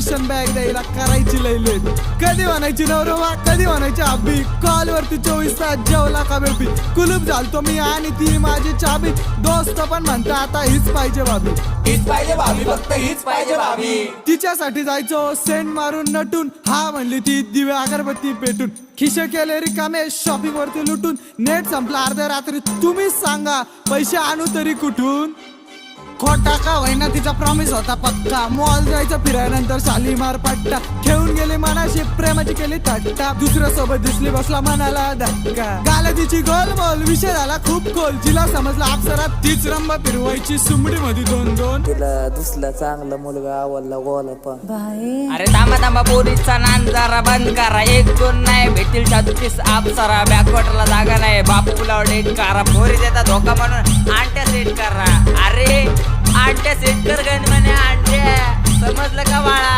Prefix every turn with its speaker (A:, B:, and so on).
A: Tension bag द्यायला करायची लैले कधी म्हणायची नवरवा कधी म्हणायची आबी? कॉल वरती चोवीस तास जेवला का बेबी? कुलूप झालतो मी आणि ती माझी चाबी. दोस्त पण म्हणता आता हीच पाहिजे भाबी
B: हीच पाहिजे भाभी फक्त हीच पाहिजे भाभी.
A: तिच्यासाठी जायचो सेंट मारून नटून. हा म्हणली ती दिवे अगरबत्ती पेटून. खिशे केले रिकामे शॉपिंग वरती लुटून. नेट संपला अर्ध्या रात्री. तुम्हीच सांगा पैसे आणू तरी कुठून? खोटा का होईना तिचा प्रॉमिस होता पक्का. मॉल जायचं फिरायनंतर शालीमार पट्टा. खेळून गेली मनाशी प्रेमाची केली थट्टा. दुसऱ्या सोबत दिसली बसला मनाला धक्का. गाला तिची गोल मोल विषय झाला खूप खोल. जिला समजला अप्सरात तीच रंबा फिरवायची सुमडी मध्ये दोन दोन.
C: तिला दिसला चांगला मुलगा आवडला गोला पण.
D: अरे थांबा थांबा पोलीसचा नान जरा बंद करा. एक दोन नाही भेटतील सदतीस अप्सरा. बॅकवॉटरला जागा नाही. बापूला डेट करा. पोरी देता धोका म्हणून. आंट्या सेट करा अरे